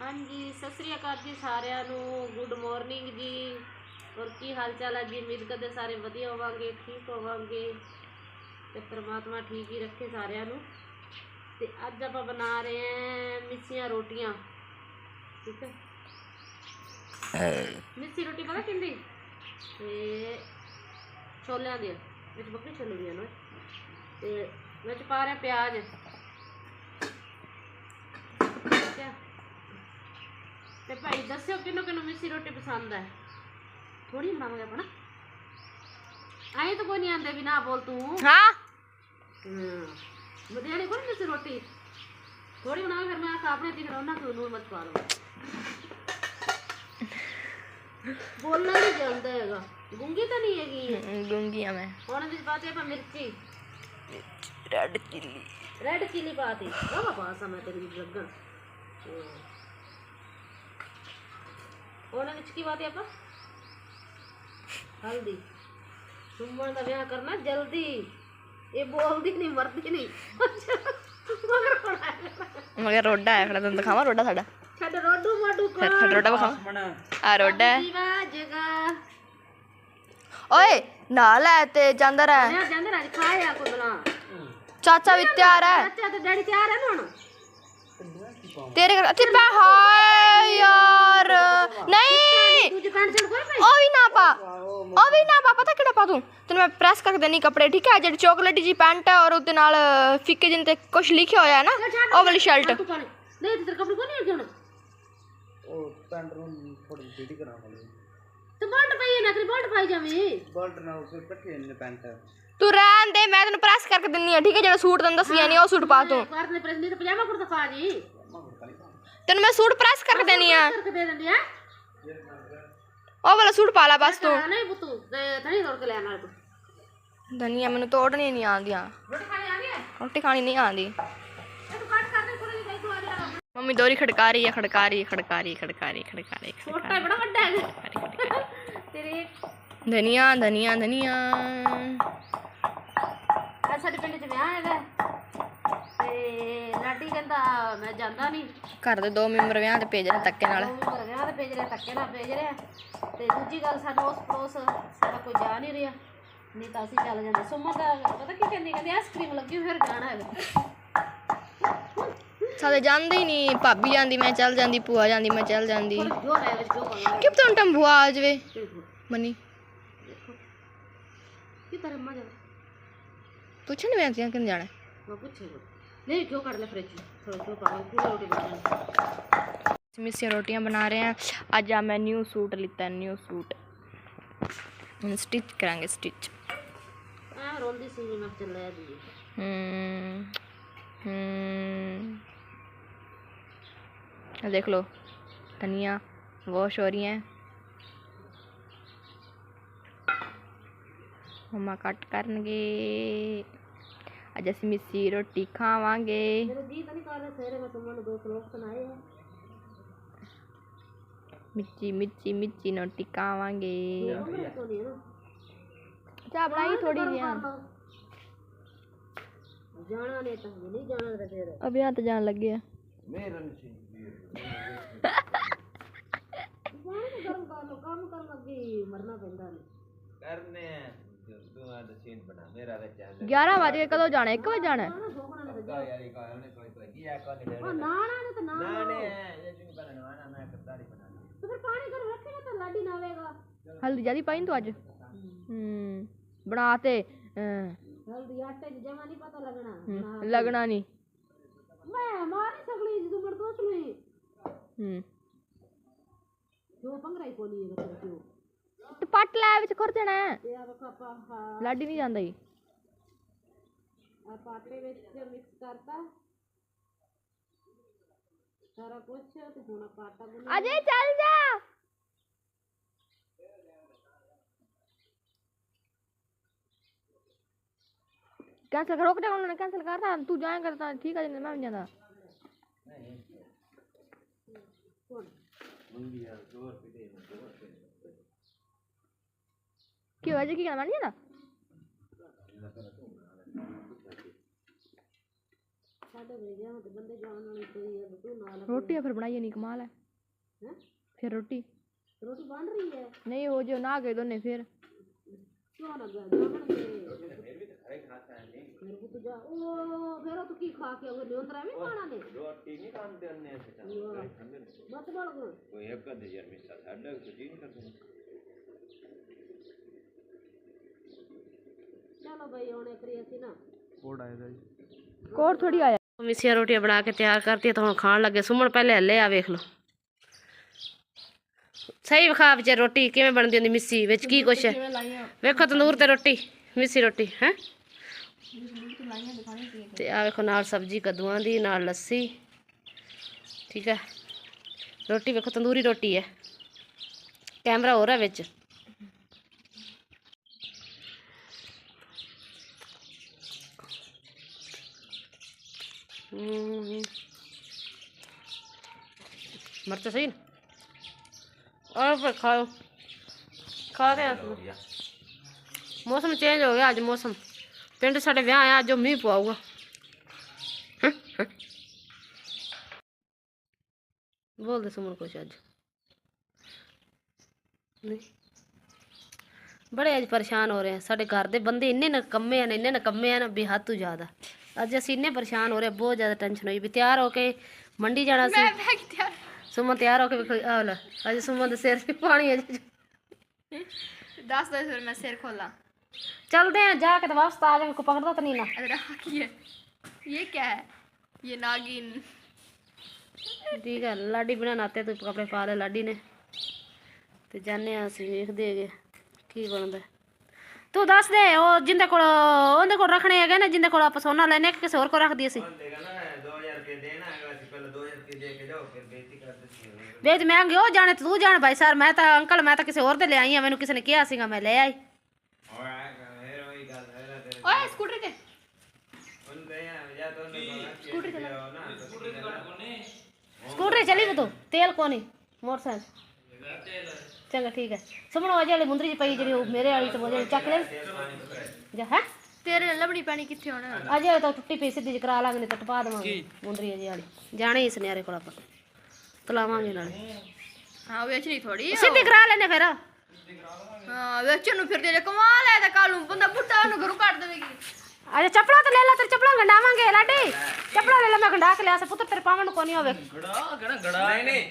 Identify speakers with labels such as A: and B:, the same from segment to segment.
A: ਹਾਂਜੀ ਸਤਿ ਸ੍ਰੀ ਅਕਾਲ ਜੀ ਸਾਰਿਆਂ ਨੂੰ। ਗੁੱਡ ਮਾਰਨਿੰਗ ਜੀ। ਔਰ ਕੀ ਹਾਲ ਚਾਲ ਹੈ ਜੀ? ਉਮੀਦ ਕਰਦੇ ਸਾਰੇ ਵਧੀਆ ਹੋਵਾਂਗੇ ਠੀਕ ਹੋਵਾਂਗੇ ਤੇ ਪ੍ਰਮਾਤਮਾ ਠੀਕ ਹੀ ਰੱਖੇ ਸਾਰਿਆਂ ਨੂੰ। ਤੇ ਅੱਜ ਆਪਾਂ ਬਣਾ ਰਹੇ ਹਾਂ ਮਿੱਸੀਆਂ ਰੋਟੀਆਂ। ਠੀਕ ਹੈ? ਮਿੱਸੀ ਰੋਟੀ ਪਤਾ ਕਿੰਦੀ? ਤੇ ਛੋਲਿਆਂ ਦੀ। ਵਿੱਚ ਬੱਕਰੀ ਛੋਲੇ ਦੀਆਂ ਨੇ। ਤੇ ਵਿੱਚ ਪਾ ਰਹੇ ਪਿਆਜ਼ ਠੀਕ ਹੈ ਤੇ ਭਾਈ ਦੱਸਿਓ ਕਿਹਨੂੰ ਕਿਹਨੂੰ ਮਿੱਸੀ ਰੋਟੀ ਪਸੰਦ ਹੈ? ਥੋੜੀ ਬਣਾਵਾਂਗੇ ਆਪਣਾ। ਆਏ ਤਾਂ ਕੋਈ ਨਹੀਂ ਆਂਦੇ ਵੀ ਨਾ ਬੋਲ ਤੂੰ।
B: ਹਾਂ।
A: ਨਹੀਂ ਕੋਈ ਮਿੱਸੀ ਰੋਟੀ? ਥੋੜੀ ਬਣਾਵਾਂ ਫਿਰ ਮੈਂ ਆਪਣੇ ਤਿਖਰ ਉਹਨਾਂ ਤੋਂ ਨੂਰ ਮਤ ਪਾ ਲਵਾਂ ਬੋਲਣਾ ਨਹੀਂ ਜਾਂਦਾ ਹੈਗਾ। ਗੁੰਗੀ ਤਾਂ ਨਹੀਂ ਹੈਗੀ।
B: ਗੂੰਗੀ ਆ ਮੈਂ।
A: ਹੁਣ ਵਿੱਚ ਪਾਤੇ ਆਪਾਂ ਮਿਰਚੀ।
B: Red chilli.
A: ਰੈਡ ਚਿਲੀ ਪਾਤੀ ਉਹ ਪਾਸਾ ਮੈਂ ਤੇਰੀ ਲੱਗਣ ਉਹਨਾਂ ਵਿੱਚ ਕੀ ਪਾਤੇ ਆਪਾਂ? ਹਲਦੀ। ਸੁਮਨ ਦਾ ਵਿਆਹ ਕਰਨਾ ਜਲਦੀ। ਇਹ ਬੋਲਦੀ ਨਹੀਂ ਮਰਦੀ ਨਹੀਂ। ਮਗਰ ਆਇਆ
B: ਰੋਡਾ ਹੈ ਖੜਾ ਤੈਨੂੰ ਦਿਖਾਵਾਂ ਰੋਡਾ ਸਾਡਾ।
A: ਛੱਡ ਰੋਡੂ ਮਾਡੂ ਕੋ
B: ਫਿਰ ਰੋਡਾ ਵਿਖਾਵਾਂ। ਆ ਰੋਡਾ ਹੈ।
A: ਦੀਵਾ ਜਗਾ
B: ਓਏ ਨਾਲ ਹੈ ਤੇ ਜਾਂਦਾ ਰਹਿ
A: ਮੈਂ ਜਾਂਦੇ ਰਾਜ ਖਾਇਆ ਕੋ ਬਲਾ
B: ਚਾਚਾ ਵੀ ਤਿਆਰ ਹੈ।
A: ਅੱਛਾ ਤੇ ਡੈਡੀ ਤਿਆਰ ਹੈ ਨਾ ਹੁਣ?
B: ਤੇਰੇ ਘਰ ਅੱਛਾ ਪਾ ਹਾਏ ਯਾਰ। ਨਹੀਂ।
A: ਦੂਜੀ ਪੈਂਟ ਸ਼ਰਟ ਕੋਈ
B: ਉਹ ਵੀ ਨਾ ਪਾ। ਉਹ ਵੀ ਨਾ ਪਾ। ਪਤਾ ਕਿਹੜਾ ਪਾ ਤੂੰ? ਤੈਨੂੰ ਮੈਂ ਪ੍ਰੈਸ ਕਰਕੇ ਦੇਣੀ ਕੱਪੜੇ ਠੀਕ ਹੈ? ਜਿਹੜੀ ਚੋਕਲੇਟੀ ਜੀ ਪੈਂਟ ਹੈ ਔਰ ਉਹਦੇ ਨਾਲ ਫਿੱਕੇ ਜਿੰਨ ਤੇ ਕੁਝ ਲਿਖਿਆ ਹੋਇਆ ਹੈ ਨਾ ਉਹ ਵਾਲੀ ਸ਼ਰਟ
A: ਤੂੰ ਨਹੀਂ ਤੇ ਤੇਰੇ ਕੱਪੜੇ ਕੋਈ ਨਹੀਂ ਹੁਣ।
C: ਉਹ ਪੈਂਟ ਨੂੰ ਥੋੜੀ ਜਿਹੀ ਕਰਾਉਣ ਵਾਲੀ
A: ਤੇ ਬੋਲਟ ਪਈ ਹੈ ਨਕਲੀ ਬੋਲਟ ਪਾਈ ਜਾਵੀਂ।
C: ਬਲਟ ਨਾਲ ਉਸੇ ਇਕੱਠੇ ਨੇ ਪੈਂਟ
B: ਤੂੰ ਰਹਿਣ ਦੇ ਮੈਂ ਤੈਨੂੰ ਪ੍ਰੈਸ ਕਰਕੇ ਦਿੰਨੀ ਆ ਠੀਕ ਹੈ? ਜਿਹੜਾ ਸੂਟ ਤੈਨੂੰ ਦੱਸਿਆ ਨਹੀਂ ਉਹ ਸੂਟ ਪਾ ਤੂੰ
A: ਭਾਰਤ ਨੇ ਪ੍ਰੈਸ ਤੇ ਪਜਾਮਾ ਕੁੜਤਾ ਪਾ ਜੀ।
B: ਤੈਨੂੰ ਮੈਂ ਸੂਟ ਪ੍ਰੈਸ ਕਰਕੇ ਦੇਣੀ ਆ।
A: ਕਰਕੇ ਦੇ ਦਿੰਦੀ ਆ।
B: ਉਹ ਵਾਲਾ ਸੂਟ ਪਾ ਲੈ ਬਸ ਤੂੰ।
A: ਨਹੀਂ ਪੁੱਤੂ ਤੇ ਤਣੀ ਤੋੜ ਕੇ ਲੈ ਨਾਲ ਤੂੰ।
B: ਧਨੀਆ ਮੈਨੂੰ ਤੋੜਨੀ ਨਹੀਂ ਆਉਂਦੀਆਂ।
A: ਰੋਟੀ ਖਾਣੀ
B: ਰੋਟੀ ਖਾਣੀ ਨਹੀਂ ਆਉਂਦੀ। ਮੰਮੀ ਦੋਰੀ ਖੜਕਾ ਰਹੀ ਹੈ ਖੜਕਾ ਰਹੀ ਖੜਕਾ ਰਹੀ ਖੜਕਾ ਰਹੀ ਖੜਕਾ ਰਹੀ
A: ਛੋਟਾ ਬੜਾ ਵੱਡਾ ਹੈ। ਤੇਰੇ
B: ਧਨੀਆ ਧਨੀਆ ਧਨੀਆ।
A: ਆ ਸਾਡੇ ਪਿੰਡ ਚ ਵਿਆਹ ਹੈਗਾ। ਤੇ ਲਾਡੀ ਕਹਿੰਦਾ ਮੈਂ ਜਾਂਦਾ ਨਹੀਂ
B: ਘਰ ਦੇ ਦੋ ਮੈਂਬਰ ਵਿਆਹ ਤੇ ਭੇਜ ਰਹੇ ਧੱਕੇ ਨਾਲ।
A: ਉਹ ਵੀ ਵਿਆਹ ਤੇ ਭੇਜ ਰਿਹਾ ਧੱਕੇ ਨਾਲ ਭੇਜ ਰਿਹਾ। ਤੇ ਦੂਜੀ ਗੱਲ ਸਾਡਾ ਉਸ ਪੜੋਸ ਸਾਡਾ ਕੋਈ ਜਾ ਨਹੀਂ ਰਿਹਾ। ਨਹੀਂ ਤਾਂ ਅਸੀਂ ਚੱਲ ਜਾਂਦੇ। ਸੁਮਨ ਦਾ ਪਤਾ ਕੀ ਕਹਿੰਦੀ ਕਹਿੰਦੀ ਆਈਸਕ੍ਰੀਮ ਲੱਗੀ ਹੋਈ, ਫਿਰ ਜਾਣਾ ਹੈਗਾ
B: ਸਾਡੇ ਜਾਂਦੇ ਹੀ ਨਹੀਂ ਭਾਬੀ ਜਾਂਦੀ ਮੈਂ ਚੱਲ ਜਾਂਦੀ ਭੂਆ ਜਾਂਦੀ ਮੈਂ ਚੱਲ ਜਾਂਦੀ।
A: ਜੋ ਵਿੱਚ ਜੋ
B: ਕਿ ਟੰ ਭੂਆ ਆ ਜਾਵੇ? ਮਨੀ।
A: ਕੀ ਤਰ੍ਹਾਂ ਮਜ਼ਾ
B: ਪੁੱਛਣ ਕਿਹਾ ਕਿੰਨ ਜਾਣਾ?
A: ਮੈਂ ਪੁੱਛੇਗਾ।
B: ਮਿੱਸੀ ਰੋਟੀਆਂ ਬਣਾ ਰਹੇ ਆ ਅੱਜ ਆ ਮੈਂ ਨਿਊ ਸੂਟ ਲਿੱਤਾ ਨਿਊ ਸੂਟ ਹੁਣ ਸਟਿਚ ਕਰਾਂਗੇ ਸਟਿਚ
A: ਆ ਰੋਂਦੀ ਸੀ ਮੈਂ ਚੱਲਿਆ ਜੀ
B: ਹਮ ਆ ਦੇਖ ਲਓ ਧਨੀਆ ਵਾਸ਼ ਹੋ ਰਹੀ ਹੈ ਮਮਾ ਕੱਟ ਕਰਨਗੇ ਅੱਜ ਅਸੀਂ ਮਿੱਸੀ ਰੋਟੀ ਖਾਵਾਂਗੇ
A: ਮੇਰੇ ਜੀ ਤਾਂ ਨਹੀਂ ਕਰ ਰਿਹਾ ਸਵੇਰੇ ਮੈਂ ਸੁਮਨ ਨੂੰ ਦੋ ਸਲੋਕ ਸੁਣਾਏ ਆ
B: ਮਿੱਚੀ ਮਿੱਚੀ ਮਿੱਚੀ ਰੋਟੀ ਖਾਵਾਂਗੇ
A: ਮੇਰੇ ਤੋਂ ਨਹੀਂ ਨਾ
B: ਚਾਹ ਬਣਾਈ ਥੋੜੀ ਜਿਹੀ
A: ਜਾਣਾ ਨਹੀਂ ਤਾਂ ਨਹੀਂ ਜਾਣਾ ਤੇ ਫਿਰ
B: ਅਭੀ ਹੱਥ ਜਾਣ ਲੱਗੇ ਆ
C: ਮੇਰਾ ਨਹੀਂ
A: ਜਾਣਾ ਤਾਂ ਗਰਮ ਕਰ ਲੋ ਕੰਮ ਕਰਨ ਲੱਗੇ ਮਰਨਾ ਪੈਂਦਾ ਨਹੀਂ
C: ਕਰਨੇ ਤੂੰ ਆ ਦਸੀਨ ਬਣਾ ਮੇਰਾ ਵਿੱਚ ਆ
B: 11 ਵਜ ਕੇ ਕਦੋਂ ਜਾਣਾ? 1 ਵਜੇ ਜਾਣਾ?
A: ਨਾ ਸੋਹਣਾ ਨਹੀਂ
C: ਜਾ ਯਾਰ ਇਹ ਕਾਹਨੇ ਕੋਈ ਕੋਈ ਕੀ ਆ ਕੋ ਨਹੀਂ
A: ਉਹ ਨਾਣਾ ਨੇ ਤਾਂ ਨਾ
C: ਨਾ ਨੇ ਇਹ ਜਿੰਨੀ ਬਣਾਣਾ ਮੈਂ ਕਰਦਾਰੀ ਬਣਾ
A: ਤੇ ਫਿਰ ਪਾਣੀ ਕਰ ਰੱਖੇਗਾ ਤਾਂ ਲਾਡੀ ਨਾ ਆਵੇਗਾ
B: ਹਲਦੀ ਜਿਆਦੀ ਪਾਈ ਤੂੰ ਅੱਜ? ਹੂੰ ਬਣਾ ਤੇ
A: ਹਲਦੀ ਆਟੇ 'ਚ ਜਮਾ ਨਹੀਂ ਪਤਾ ਲੱਗਣਾ।
B: ਹੂੰ, ਲੱਗਣਾ ਨਹੀਂ
A: ਮੈਂ ਮਾਰ ਸਕਦੀ ਜਦੋਂ ਮਰ ਦੋਸ ਲਈ।
B: ਹੂੰ।
A: ਜੋ ਪੰਗਰਾਈ ਕੋਲੀ ਹੈ ਬੱਚੇ ਕਿਉਂ
B: ਤੇ ਪੱਟ ਲੈ ਵਿੱਚ ਖੁਰ ਜਾਣਾ ਹੈ।
A: ਆ
B: ਲਾਡੀ ਨਹੀਂ ਜਾਂਦਾ ਹੀ
A: ਆਪਾਂ ਆਟੇ ਵਿੱਚ ਮਿਕਸ ਕਰਤਾ। ਸਾਰਾ ਕੁਝ ਤੇ ਹੁਣ ਆਪਾਂ ਆਟਾ ਗੁੰਨ
B: ਅਜੇ ਚੱਲ ਜਾ। ਕੈਂਸਲ ਕਰੋ ਕਿ ਉਹਨਾਂ ਨੇ ਕੈਂਸਲ ਕਰਤਾ। ਤੂੰ ਜਾਇਆ ਕਰਤਾ ਠੀਕ ਹੈ ਜੀ ਮੈਂ ਵੀ ਜਾਂਦਾ। কি হয়েছে কি জানি না
A: रोटी
B: है फिर
A: बनाइए नहीं कमाल है,
B: है? फिर रोटी रोटी बन रही है
A: नहीं वो जो ना गए दोनों फिर क्यों ना गए फिर तो की खा के वो लोंदरा में खाना ने
C: रोटी नहीं काम देने से
A: मतलब
C: वो एक का दे यार मिस्टर हड्डा को जीन कर दे
A: ਚਲੋ ਬਈ ਹੁਣ ਕਰੀ ਅਸੀਂ ਨਾ।
B: ਕੋਰ ਥੋੜੀ ਆਇਆ।
A: ਮਿੱਸੀਆਂ ਰੋਟੀਆਂ ਬਣਾ ਕੇ ਤਿਆਰ ਕਰਤੀ ਤਾਂ ਹੁਣ ਖਾਣ ਲੱਗੇ। ਸੁਮਣ ਪਹਿਲੇ ਹੱਲੇ ਆ ਵੇਖ ਲਓ। ਸਹੀ ਵਿਖਾ ਵਿੱਚ ਰੋਟੀ ਕਿਵੇਂ ਬਣਦੀ ਹੁੰਦੀ ਮਿੱਸੀ ਵਿੱਚ ਕੀ ਕੁਛ ਹੈ। ਵੇਖੋ ਤੰਦੂਰ ਤੇ ਰੋਟੀ ਮਿੱਸੀ ਰੋਟੀ ਹੈ। ਤੇ ਆ ਵੇਖੋ ਨਾਲ ਸਬਜ਼ੀ ਕੱਦੂਆਂ ਦੀ ਨਾਲ ਲੱਸੀ। ਠੀਕ ਹੈ। ਰੋਟੀ ਵੇਖੋ ਤੰਦੂਰੀ ਰੋਟੀ ਹੈ। ਕੈਮਰਾ ਹੋ ਰਿਹਾ ਵਿੱਚ। ਹਮ। ਮਿਰਚ ਸਹੀ ਨਾ और फिर खाओ खा के मौसम चेंज हो गया अज मौसम पिंड साढ़े ब्याह आया अज मीह पवाऊगा बोल दे सुमन कुछ अज नहीं बड़े अज परेशान हो रहे हैं साढ़े घर दे बंदे इन्ने नकम्मे हैं इन्ने नकम्मे हैं भी हद तो ज़्यादा अज ਅਸੀਂ ਇੰਨੇ ਪਰੇਸ਼ਾਨ ਹੋ ਰਹੇ ਬਹੁਤ ਜ਼ਿਆਦਾ ਟੈਨਸ਼ਨ ਹੋਈ ਵੀ ਤਿਆਰ ਹੋ ਕੇ ਮੰਡੀ ਜਾਣਾ ਸੀ
B: ਮੈਂ ਕਿਹਾ
A: ਸੁਮਨ ਤਿਆਰ ਹੋ ਕੇ ਵੇਖੋ ਆ ਲੈ ਅੱਜ ਸੁਮਨ ਦੇ ਸਿਰ 'ਤੇ ਪਾਣੀ ਹੈ ਜੀ।
B: ਦੱਸ ਦੋ ਫਿਰ ਮੈਂ ਸਿਰ ਖੋਲਾਂ
A: चलते हैं जाके तो वापस आ जाएंगे को पकड़ता तो नहीं ना
B: अरे ये ये क्या है ये नागिन
A: ठीक है लाडी बिना नाते तो कपड़े पा ले लाडी ने ਤੇ ਜਾਣੇ ਆ ਅਸੀਂ ਵੇਖਦੇ ਹੈਗੇ ਕੀ ਬਣਦਾ ਤੂੰ ਦੱਸ ਦੇ ਉਹ ਜਿੰਦੇ ਕੋਲ ਉਹਦੇ ਕੋਲ ਰੱਖਣੇ ਹੈਗੇ ਨਾ ਜਿੰਦੇ ਕੋਲ ਆਪਾਂ ਸੋਨਾ ਲੈਨੇ ਕਿਸੇ ਹੋਰ ਕੋਲ ਰੱਖਦੀ ਅਸੀਂ। ਤੇ ਮੈਂ 2000 ਜਾਣੇ ਤੂੰ ਜਾਣ ਭਾਈ ਸਰ ਮੈਂ ਤਾਂ ਅੰਕਲ ਮੈਂ ਤਾਂ ਕਿਸੇ ਹੋਰ ਤੇ ਲਿਆਈ ਆ ਮੈਨੂੰ ਕਿਸੇ ਨੇ ਕਿਹਾ ਸੀਗਾ ਮੈਂ ਲੈ ਆਈ।
C: ਹੋਰ ਓਏ ਸਕੂਟਰ ਤੇ।
A: ਸਕੂਟਰ ਤੇ ਚਲੀ। ਤੂੰ ਤੇਲ ਕੋਨੀ ਮੋਟਰਸਾਈਕਲ। ਚੰਗਾ ਠੀਕ ਹੈ। ਸੁਮਣ ਉਹ ਜਿਹੜੀ ਮੁੰਦਰੀ ਚ ਪਈ ਜਿਹੜੀ ਉਹ ਮੇਰੇ ਵਾਲੀ ਤੇ ਉਹਦੇ ਚੱਕ ਲੈ ਜਾ ਹੈ?
B: ਤੇਰੇ ਲੱਭਣੀ ਪੈਣੀ ਕਿੱਥੇ ਹੁਣ?
A: ਅਜੇ ਤਾਂ ਟੁੱਟੀ ਪਈ ਸਿੱਧੀ ਚ ਕਰਾ ਲਾਂਗੇ ਨਹੀਂ ਤਾਂ ਟਪਾ ਮੁੰਦਰੀ ਅਜੇ ਵਾਲੀ। ਜਾਣੇ ਹੀ ਸੁਨਿਆਰੇ ਕੋਲ ਆਪਾਂ। ਤਲਾਵਾਂਗੇ ਨਾਲੇ।
B: ਹਾਂ ਵੇਚਣੀ ਥੋੜੀ
A: ਸਿੱਧੀ ਕਰਾ ਲੈਨੇ ਫਿਰ।
B: ਹਾਂ ਵੇਚਣ ਨੂੰ ਫਿਰ ਦੇ ਕਮਾਲ ਹੈ ਤਾਂ ਕਾਲੂ ਬੰਦਾ ਬੁੱਢਾ ਉਹਨੂੰ ਘਰੋਂ ਕੱਢ ਦੇਵੇਗੀ।
A: ਅਜੇ ਚਪਲਾ ਤੇ ਲੈ ਲੈ ਤੇ ਚਪਲਾ ਗੰਡਾਵਾਂਗੇ ਲਾਡੀ। ਚਪਲਾ ਲੈ ਲੈ ਮੈਂ ਗੰਡਾ ਕੇ ਲਿਆ ਸੇ ਪੁੱਤ ਤੇਰੇ ਪਾਵਣ ਕੋ ਨਹੀਂ ਹੋਵੇ।
C: ਗੜਾ ਗੜਾ। ਨਹੀਂ ਨਹੀਂ।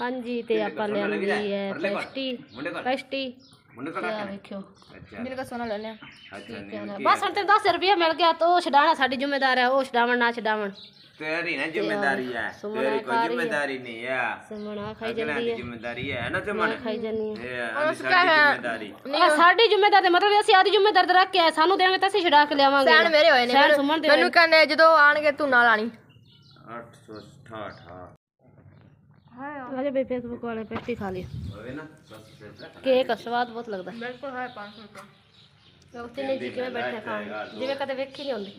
A: ਹਾਂਜੀ ਤੇ ਆਪਾਂ ਲੈਂਦੀ ਹੈ ਪੈਸਟੀ। ਪੈਸਟੀ। ਮੁੰਡੇ
C: ਕੋਲ
A: ਆ ਵੇਖਿਓ।
B: ਮੇਰੇ ਕੋਲ ਸੋਨਾ ਲੈ
C: ਲਿਆ। ਅੱਛਾ
A: ਬਸ ਹੁਣ ਤੇ 10 ਰੁਪਏ ਮਿਲ ਗਿਆ ਤਾਂ ਛਡਾਣਾ ਸਾਡੀ ਜ਼ਿੰਮੇਵਾਰ ਹੈ ਉਹ ਛਡਾਵਣ ਛਡਾਵਣ। ਤੇਰੀ
C: ਨਾ
A: ਜ਼ਿੰਮੇਵਾਰੀ
C: ਹੈ
A: ਤੇਰੀ ਕੋਈ
C: ਜ਼ਿੰਮੇਵਾਰੀ ਨਹੀਂ ਹੈ।
A: ਸਮਣਾ ਖਾਈ ਜਾਂਦੀ ਹੈ। ਸਾਡੀ ਜ਼ਿੰਮੇਵਾਰੀ ਮਤਲਬ ਅਸੀਂ ਆਦੀ ਜ਼ਿੰਮੇਵਾਰੀ ਰੱਖ ਕੇ ਸਾਨੂੰ ਦੇਣਗੇ ਤਾਂ ਅਸੀਂ ਛਡਾ ਕੇ ਲਿਆਵਾਂਗੇ। ਸੁਮਨ ਮੇਰੇ
B: ਮੈਨੂੰ ਕਹਿੰਦੇ ਜਦੋਂ ਆਣਗੇ ਤੂੰ ਨਾਲ
A: अरे भाई फेसबुक वाले
C: पेप्सी खा ली केक
A: स्वाद बहुत लगता ਮੇਰੇ
B: ਕੋਲ ਹੈ 500 ਰੁਪਏ।
A: ਹੈ ਉੱਥੇ ਨਹੀਂ ਜੀ ਕਿਵੇਂ ਬੈਠੇ ਖਾਣ। ਜਿਵੇਂ ਕਦੇ ਵੇਖੀ ਨਹੀਂ ਹੁੰਦੀ।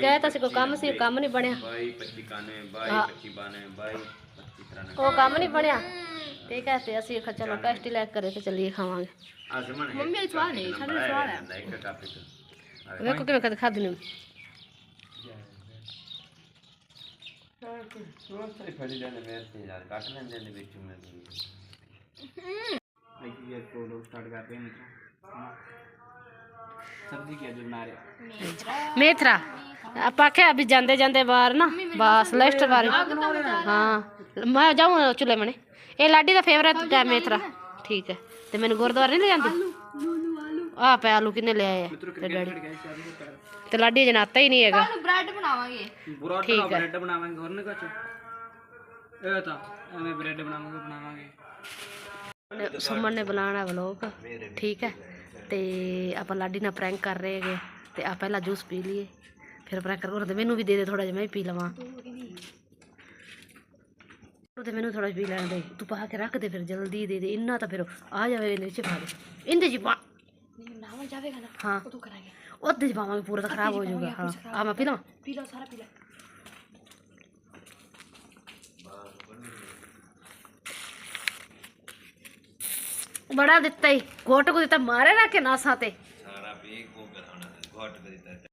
A: ਕਹਿ ਤਾਂ ਸੀ ਕੋਈ ਕੰਮ ਸੀ ਕੰਮ ਨਹੀਂ ਬਣਿਆ।
C: ਬਾਈ 95 ਬਾਈ ਹਾਂ। 25 92 ਬਾਈ 25 93
A: ਉਹ ਕੰਮ ਨਹੀਂ ਬਣਿਆ। ਤੇ ਕਹਤੇ ਅਸੀਂ ਕਿਹਾ ਚਲੋ ਪੈਸਟੀ ਲੈ ਕੇ ਕਰੇ ਤੇ ਚੱਲੀਏ ਖਾਵਾਂਗੇ।
C: ਆ ਸਮਣ
B: ਮੰਮੀ, ਇਹ ਸਵਾਲ ਨਹੀਂ, ਸਾਡੇ ਸਵਾਲ ਹੈ।
C: ਇੱਕ ਟਾਪਿਕ
A: ਵੇਖੋ ਕਿਵੇਂ ਕਦੇ ਖਾਧੀ ਨਹੀਂ
C: सोच से फड़ी जाने मेरे से यार काट लेने देने बीच में
D: ये फोटो स्टार्ट कर रहे हैं मित्रों सब्जी क्या जो बना रहे
A: ਮੇਥਰਾ ਆਪਾਂ ਆਖਿਆ ਵੀ ਜਾਂਦੇ ਜਾਂਦੇ ਬਾਹਰ ਨਾ ਬਸ ਲੈਸਟ ਬਾਰੇ ਹਾਂ ਮੈਂ ਜਾਉਂ ਚੁੱਲੇ ਮਣੇ ਇਹ ਲਾਡੀ ਦਾ ਫੇਵਰੇਟ ਹੈ ਮੇਥਰਾ ਠੀਕ ਹੈ ਤੇ ਮੈਨੂੰ ਗੁਰਦੁਆਰੇ ਨਹੀਂ ਲੈ ਜਾਂਦੀ ਆ ਪੈ ਆਲੂ ਕਿੰਨੇ ਲਿਆਏ ਆ? ਤੇ ਲਾਡੀ ਜਨਾਤਾ ਹੀ ਨਹੀਂ ਹੈਗਾ।
B: ਤੁਹਾਨੂੰ ਬ੍ਰੈਡ ਬਣਾਵਾਂਗੇ।
D: ਠੀਕ ਹੈ। ਬ੍ਰੈਡ ਬਣਾਵਾਂਗੇ ਹੋਰ ਨਹੀਂ ਕੁਝ ਇਹ ਤਾਂ ਐਵੇਂ ਬ੍ਰੈਡ ਬਣਾਵਾਂਗੇ
A: ਬਣਾਵਾਂਗੇ। ਨੇ- ਨੇ ਬੁਲਾਣਾ ਵਲੋਗ ਠੀਕ ਹੈ। ਤੇ ਆਪਾਂ ਲਾਡੀ ਨਾਲ ਪ੍ਰੈਂਕ ਕਰ ਰਹੇ ਹੈਗੇ। ਤੇ ਆ ਪਹਿਲਾਂ ਜੂਸ ਪੀ ਲਈਏ। ਫਿਰ ਪ੍ਰੈਂਕ ਕਰ ਤੇ ਮੈਨੂੰ ਵੀ ਦੇ ਦੇ ਥੋੜਾ ਜਿਹਾ ਮੈਂ ਵੀ ਪੀ ਲਵਾਂ। ਤੂੰ ਤੇ ਮੈਨੂੰ ਥੋੜਾ ਜਿਹਾ ਪੀ ਲੈਣ ਦੇ। ਤੂੰ ਪਾ ਕੇ ਰੱਖ ਦੇ ਫਿਰ ਜਲਦੀ ਦੇ ਦੇ। ਇੰਨਾ ਤਾਂ ਫਿਰ ਆ ਜਾਵੇ ਇਹਦੇ ਵਿੱਚ ਪਾ ਦੇ। ਇਹਦੇ ਚ ਪਾ।
B: ਨਾਮ ਜਾਵੇਗਾ ਨਾ
A: ਹਾਂ
B: ਉਦੋਂ ਕਰਾਂਗੇ
A: ਉਹਦੇ ਚ ਪਾਵਾਂਗੇ ਪੂਰਾ ਤਾਂ ਖਰਾਬ ਹੋ ਜਾਊਗਾ ਹਾਂ ਆ ਮੈਂ ਪੀ ਲਵਾਂ
B: ਪੀ ਲਓ ਸਾਰਾ ਪੀ ਲਓ
A: ਬੜਾ ਦਿੱਤਾ ਈ ਘੋਟ ਕੋ ਦਿੱਤਾ ਮਾਰੇ ਨਾ ਕੇ ਨਾਸਾਂ ਤੇ
C: ਸਾਰਾ ਪੀ